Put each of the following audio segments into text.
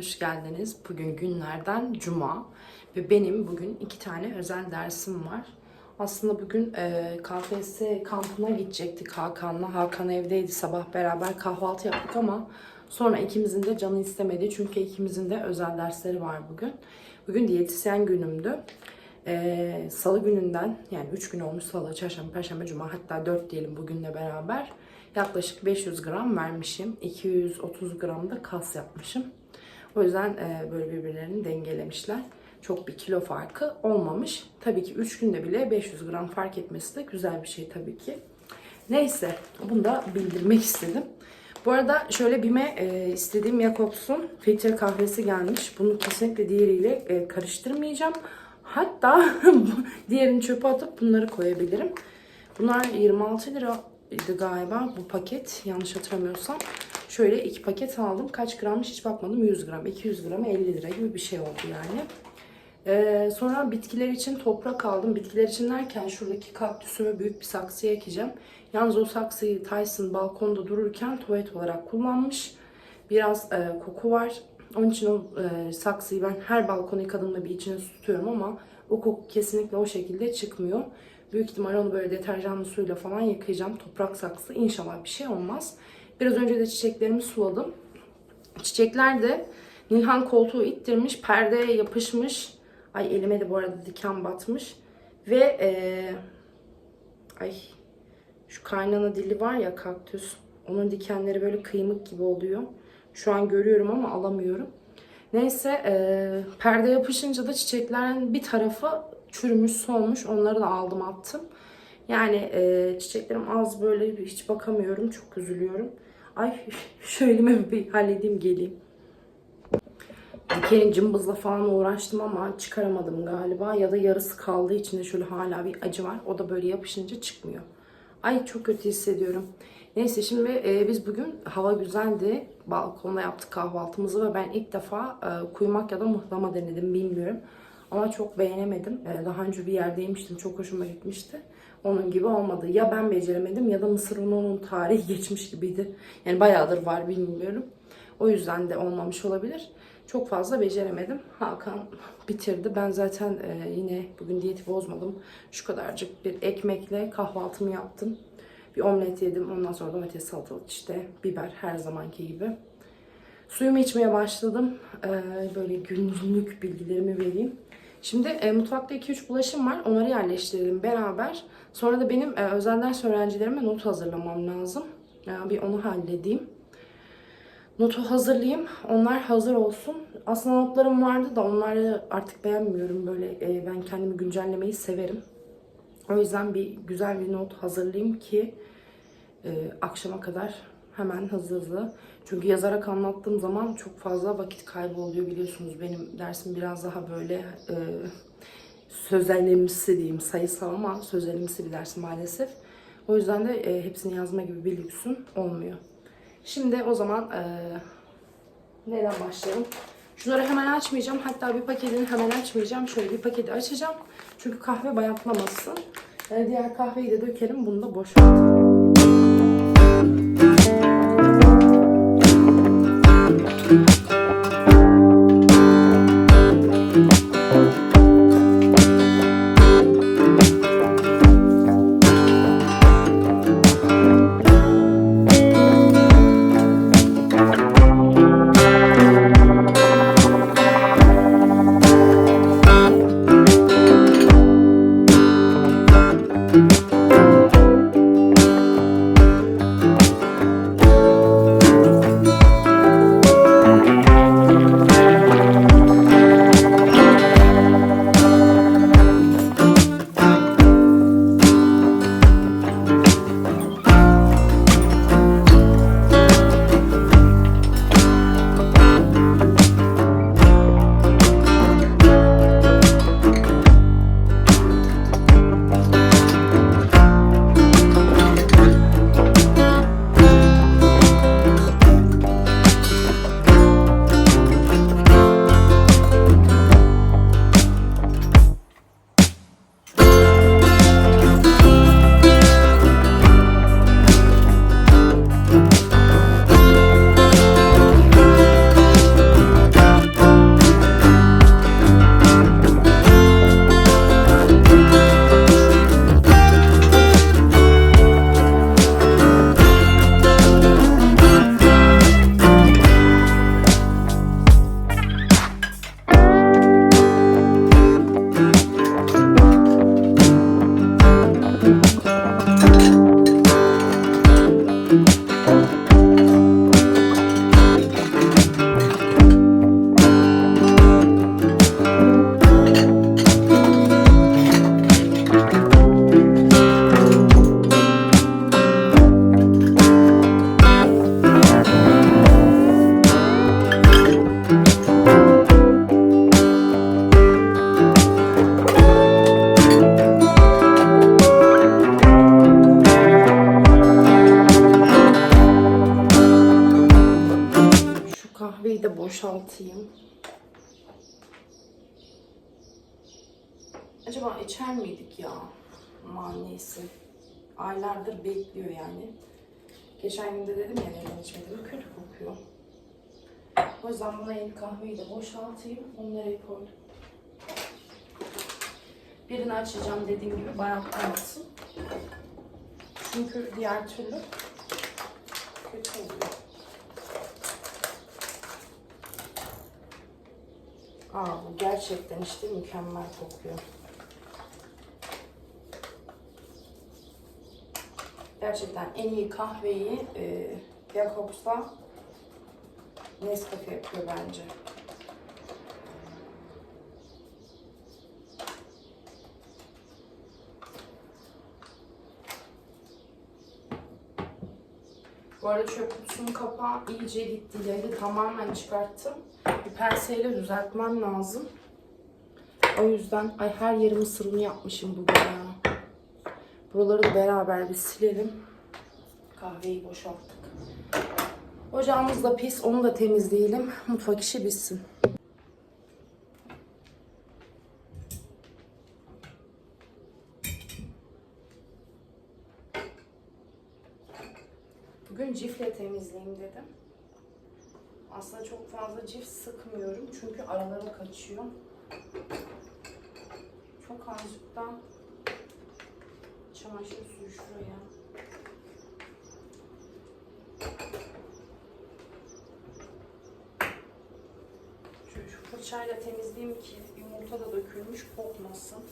geldiniz. Bugün günlerden cuma ve benim bugün iki tane özel dersim var. Aslında bugün e, KFS kampına gidecektik Hakan'la. Hakan evdeydi sabah beraber kahvaltı yaptık ama sonra ikimizin de canı istemedi. Çünkü ikimizin de özel dersleri var bugün. Bugün diyetisyen günümdü. E, salı gününden yani 3 gün olmuş salı, çarşamba, perşembe, cuma hatta 4 diyelim bugünle beraber. Yaklaşık 500 gram vermişim. 230 gram da kas yapmışım. O yüzden e, böyle birbirlerini dengelemişler. Çok bir kilo farkı olmamış. Tabii ki 3 günde bile 500 gram fark etmesi de güzel bir şey tabii ki. Neyse bunu da bildirmek istedim. Bu arada şöyle BİM'e e, istediğim Jacobs'un filtre kahvesi gelmiş. Bunu kesinlikle diğeriyle e, karıştırmayacağım. Hatta diğerini çöpe atıp bunları koyabilirim. Bunlar 26 liraydı galiba bu paket yanlış hatırlamıyorsam. Şöyle iki paket aldım. Kaç grammış hiç bakmadım. 100 gram, 200 gram 50 lira gibi bir şey oldu yani. Ee, sonra bitkiler için toprak aldım. Bitkiler için derken şuradaki kaktüsümü büyük bir saksıya ekeceğim. Yalnız o saksıyı Tyson balkonda dururken tuvalet olarak kullanmış. Biraz e, koku var. Onun için o e, saksıyı ben her balkonu yıkadığımda bir içine tutuyorum ama o koku kesinlikle o şekilde çıkmıyor. Büyük ihtimalle onu böyle deterjanlı suyla falan yıkayacağım. Toprak saksı inşallah bir şey olmaz. Biraz önce de çiçeklerimi suladım. Çiçekler de Nilhan koltuğu ittirmiş, perdeye yapışmış. Ay elime de bu arada diken batmış. Ve eee, ay şu kaynana dili var ya kaktüs. Onun dikenleri böyle kıymık gibi oluyor. Şu an görüyorum ama alamıyorum. Neyse eee, perde yapışınca da çiçeklerin bir tarafı çürümüş, solmuş. Onları da aldım attım. Yani eee, çiçeklerim az böyle hiç bakamıyorum. Çok üzülüyorum. Ay şu elimi bir halledeyim geleyim. Dikenin cımbızla falan uğraştım ama çıkaramadım galiba. Ya da yarısı kaldığı için de şöyle hala bir acı var. O da böyle yapışınca çıkmıyor. Ay çok kötü hissediyorum. Neyse şimdi e, biz bugün hava güzeldi. Balkonda yaptık kahvaltımızı ve ben ilk defa e, kuymak ya da mıhlama denedim bilmiyorum. Ama çok beğenemedim. E, daha önce bir yerde yemiştim. Çok hoşuma gitmişti. Onun gibi olmadı. Ya ben beceremedim ya da mısır ununun tarihi geçmiş gibiydi. Yani bayağıdır var bilmiyorum. O yüzden de olmamış olabilir. Çok fazla beceremedim. Hakan bitirdi. Ben zaten e, yine bugün diyeti bozmadım. Şu kadarcık bir ekmekle kahvaltımı yaptım. Bir omlet yedim. Ondan sonra domates salatalık işte biber her zamanki gibi. Suyumu içmeye başladım. Ee, böyle günlük bilgilerimi vereyim. Şimdi e, mutfakta 2-3 bulaşım var. Onları yerleştirelim beraber. Sonra da benim e, özel ders öğrencilerime not hazırlamam lazım. Yani bir onu halledeyim. Notu hazırlayayım. Onlar hazır olsun. Aslında notlarım vardı da onları artık beğenmiyorum. Böyle e, ben kendimi güncellemeyi severim. O yüzden bir güzel bir not hazırlayayım ki e, akşama kadar hemen hızlı hızlı. Çünkü yazarak anlattığım zaman çok fazla vakit kaybı oluyor biliyorsunuz. Benim dersim biraz daha böyle e, sözelimsi diyeyim sayısal ama sözelimsi bir ders maalesef. O yüzden de e, hepsini yazma gibi bir lüksüm olmuyor. Şimdi o zaman e, neden başlayalım? Şunları hemen açmayacağım. Hatta bir paketini hemen açmayacağım. Şöyle bir paketi açacağım. Çünkü kahve bayatlamasın. E, diğer kahveyi de dökelim. Bunu da boşaltalım. Aylardır bekliyor yani. Geçen gün de dedim ya neden içmedim. Kötü kokuyor. O yüzden buna yeni kahveyi de boşaltayım. Onları koydum. Birini açacağım dediğim gibi bayatlamasın. Çünkü diğer türlü kötü oluyor. Aa bu gerçekten işte mükemmel kokuyor. Gerçekten en iyi kahveyi e, Jacobs'ta Nescafe yapıyor bence. Bu arada çöp kutusunun kapağı iyice gitti. Yayı tamamen çıkarttım. Bir penseyle düzeltmem lazım. O yüzden ay her yerimi sırrını yapmışım bugün. Buraları da beraber bir silelim. Kahveyi boşalttık. Ocağımız da pis. Onu da temizleyelim. Mutfak işi bitsin. Bugün cifle temizleyeyim dedim. Aslında çok fazla cif sıkmıyorum çünkü aralara kaçıyor. Çok azıcıktan çamaşır suyu şuraya. Şöyle fırçayla temizleyeyim ki yumurta da dökülmüş kokmasın.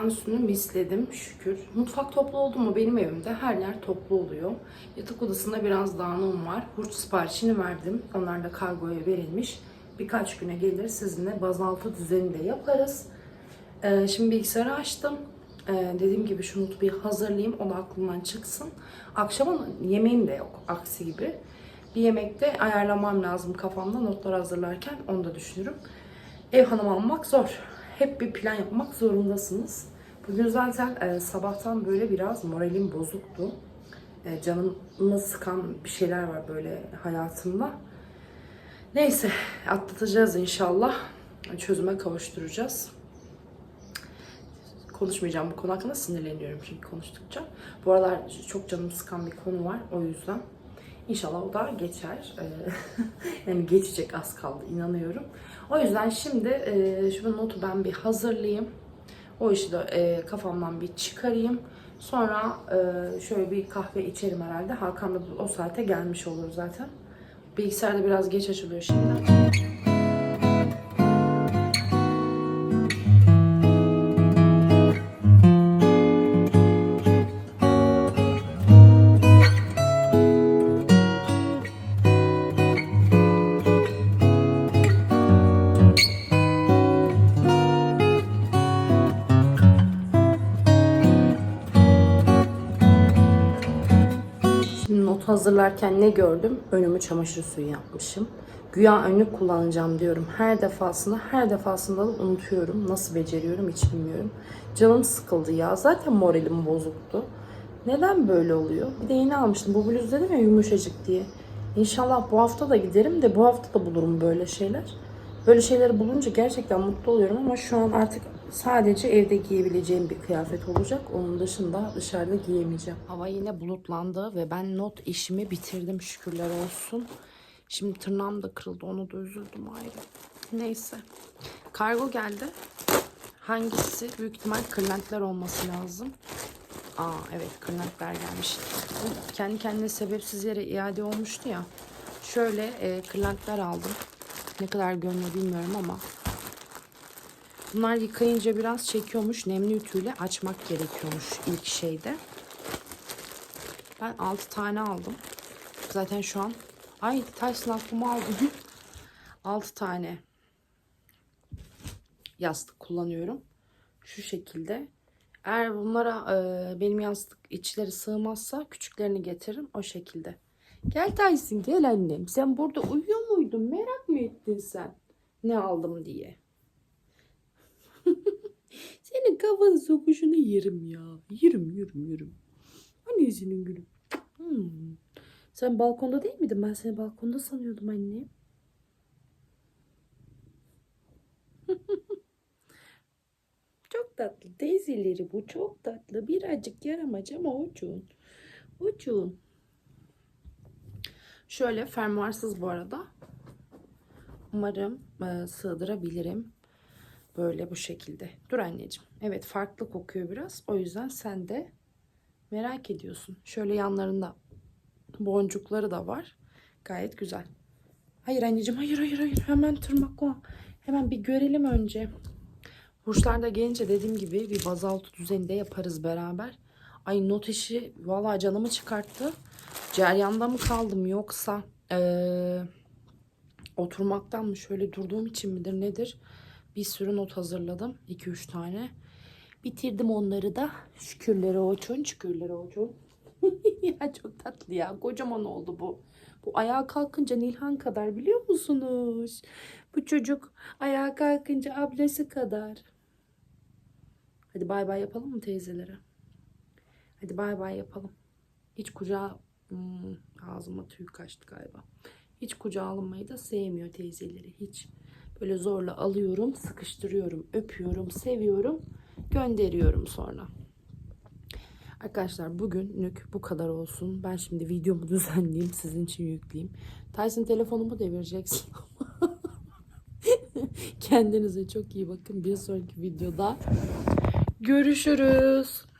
Üstünü misledim şükür. Mutfak toplu oldu mu benim evimde her yer toplu oluyor. Yatak odasında biraz dağınığım var. Hurç siparişini verdim. Onlar da kargoya verilmiş. Birkaç güne gelir sizinle bazaltı düzeni de yaparız. Ee, şimdi bilgisayarı açtım. Ee, dediğim gibi şu notu bir hazırlayayım. O da aklımdan çıksın. Akşama yemeğim de yok aksi gibi. Bir yemekte ayarlamam lazım kafamda notlar hazırlarken onu da düşünürüm. Ev hanım almak zor. Hep bir plan yapmak zorundasınız. Bugün zaten e, sabahtan böyle biraz moralim bozuktu. E, canımı sıkan bir şeyler var böyle hayatımda. Neyse atlatacağız inşallah. Çözüme kavuşturacağız. Konuşmayacağım bu konu hakkında sinirleniyorum çünkü konuştukça. Bu aralar çok canımı sıkan bir konu var o yüzden. İnşallah o da geçer. Ee, yani geçecek az kaldı inanıyorum. O yüzden şimdi e, şu notu ben bir hazırlayayım. O işi de e, kafamdan bir çıkarayım. Sonra e, şöyle bir kahve içerim herhalde. Hakan da o saate gelmiş olur zaten. Bilgisayarda biraz geç açılıyor şimdi. Hazırlarken ne gördüm? Önümü çamaşır suyu yapmışım. Güya önlük kullanacağım diyorum. Her defasında, her defasında da unutuyorum. Nasıl beceriyorum hiç bilmiyorum. Canım sıkıldı ya. Zaten moralim bozuktu. Neden böyle oluyor? Bir de yeni almıştım. Bu bluz dedim ya yumuşacık diye. İnşallah bu hafta da giderim de bu hafta da bulurum böyle şeyler. Böyle şeyleri bulunca gerçekten mutlu oluyorum ama şu an artık sadece evde giyebileceğim bir kıyafet olacak. Onun dışında dışarıda giyemeyeceğim. Hava yine bulutlandı ve ben not işimi bitirdim şükürler olsun. Şimdi tırnağım da kırıldı onu da üzüldüm ayrı. Neyse. Kargo geldi. Hangisi? Büyük ihtimal kırlentler olması lazım. Aa evet kırlentler gelmiş. Kendi kendine sebepsiz yere iade olmuştu ya. Şöyle e, kırlentler aldım. Ne kadar görünüyor bilmiyorum ama. Bunlar yıkayınca biraz çekiyormuş. Nemli ütüyle açmak gerekiyormuş ilk şeyde. Ben 6 tane aldım. Zaten şu an ay Tyson aklımı aldı. 6 tane yastık kullanıyorum. Şu şekilde. Eğer bunlara e, benim yastık içleri sığmazsa küçüklerini getiririm o şekilde. Gel Tyson gel annem. Sen burada uyuyor muydun? Merak mı ettin sen? Ne aldım diye. Senin kafanı sokuşunu yerim ya. Yerim yerim yerim. Annesinin gülüm. Hmm. Sen balkonda değil miydin? Ben seni balkonda sanıyordum anne. çok tatlı. Teyzeleri bu çok tatlı. Birazcık yaramaz ama uçun. Uçun. Şöyle fermuarsız bu arada. Umarım e, sığdırabilirim. Böyle bu şekilde. Dur anneciğim. Evet farklı kokuyor biraz. O yüzden sen de merak ediyorsun. Şöyle yanlarında boncukları da var. Gayet güzel. Hayır anneciğim hayır hayır hayır. Hemen tırmakla. Hemen bir görelim önce. Burçlarda gelince dediğim gibi bir bazaltı düzeninde yaparız beraber. Ay not işi vallahi canımı çıkarttı. Ceryanda mı kaldım yoksa eee, oturmaktan mı şöyle durduğum için midir nedir? Bir sürü not hazırladım. 2-3 tane. Bitirdim onları da. Şükürler olsun, şükürler olsun. ya çok tatlı ya. Kocaman oldu bu. Bu ayağa kalkınca Nilhan kadar biliyor musunuz? Bu çocuk ayağa kalkınca ablası kadar. Hadi bay bay yapalım mı teyzelere? Hadi bay bay yapalım. Hiç kucağa Hmm, ağzıma tüy kaçtı galiba. Hiç kucağa alınmayı da sevmiyor teyzeleri. Hiç. Böyle zorla alıyorum, sıkıştırıyorum, öpüyorum, seviyorum, gönderiyorum sonra. Arkadaşlar bugünlük bu kadar olsun. Ben şimdi videomu düzenleyeyim, sizin için yükleyeyim. Tyson telefonumu devireceksin. Kendinize çok iyi bakın. Bir sonraki videoda görüşürüz.